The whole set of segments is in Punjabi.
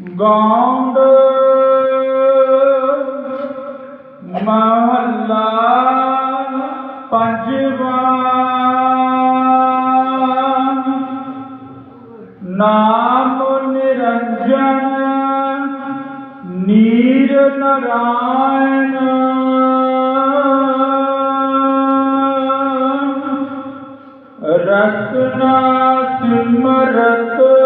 ਗਾਉਂਡ ਮਹੱਲਾ ਪੰਜਵਾ ਨਾਮ ਨਿਰੰਜਨ ਨੀਰ ਨਰਾਇਣ। ਰਤਨਾ ਸਿਮਰਤ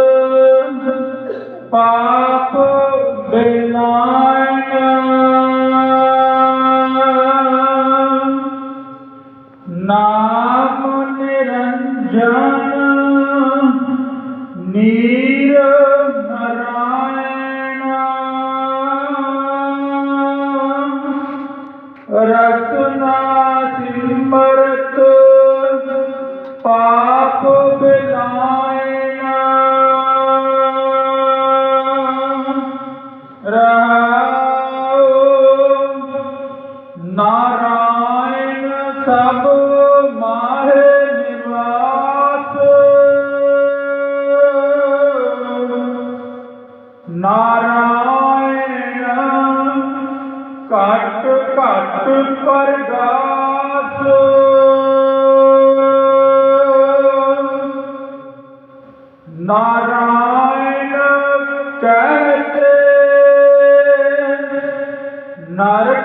ਨਰਾਇਣ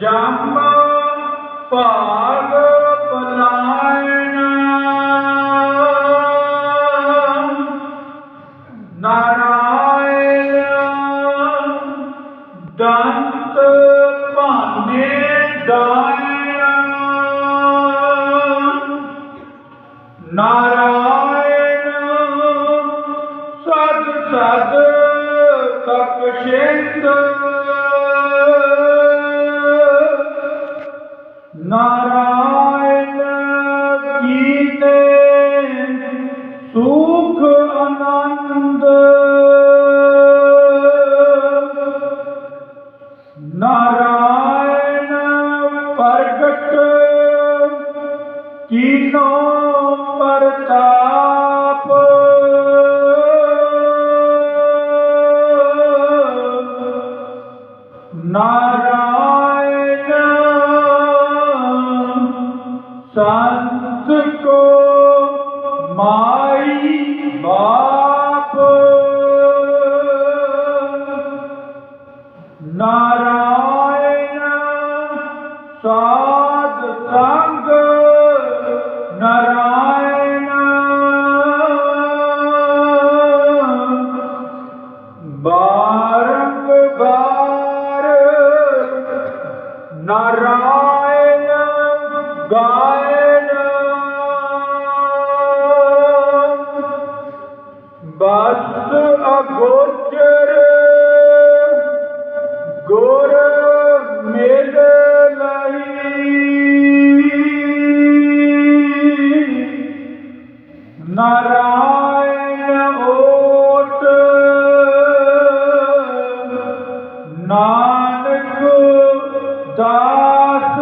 ਜਮ ਭਾਗ ਪਲਾਇਣ ਨਾਰਾਇਣ ਦੰਤ ਭਾਨੇ ਦਾਇਣ। ਨਾਰਾਇਣ ਸਦ ਸਦ ਕਪਸ਼ਿੰਦ ਨਾਰਾਇਣ ਕੀਤੇ ਸੁਖ ਆਨੰਦ। ਨਾਰਾਇਣ ਪ੍ਰਗਟ ਕੀਨੋ ਪ੍ਰਤਾਪ। ਨਾਰਾਇਣ ਸੰਤ ਕੋ ਮਾਈ ਬਾਪ। ਨਾਰਾਇਣ ਸਾਧ ਨਾਨਕ ਦਾਸ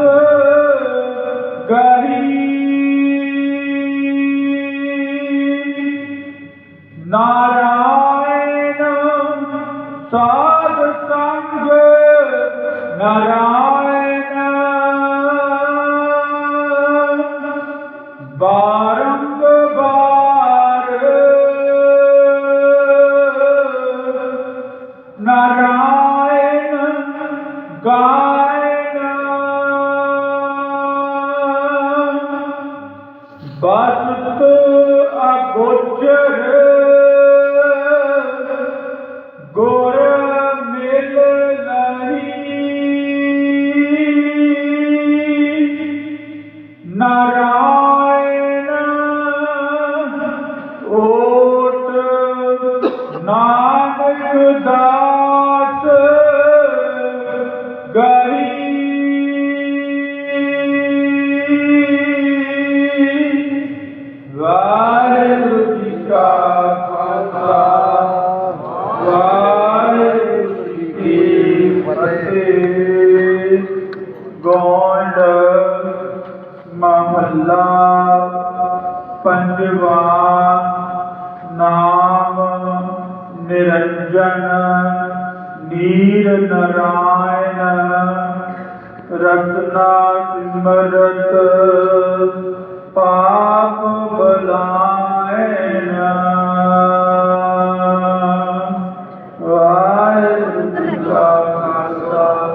ਗਹੀ ਨਾਰਾਇਣ ਸਾਧ ਸੰਗ ਨਾਰਾਇਣ but ਨਾਮ ਨਿਰੰਜਨ ਨੀਰ ਨਰਾਇਣ ਰਤਨਾ ਸਿਮਰਤ ਪਾਪ ਬਲਾਇਨ ਵਾਹਿਗੁਰੂ ਕਾ ਖਾਲਸਾ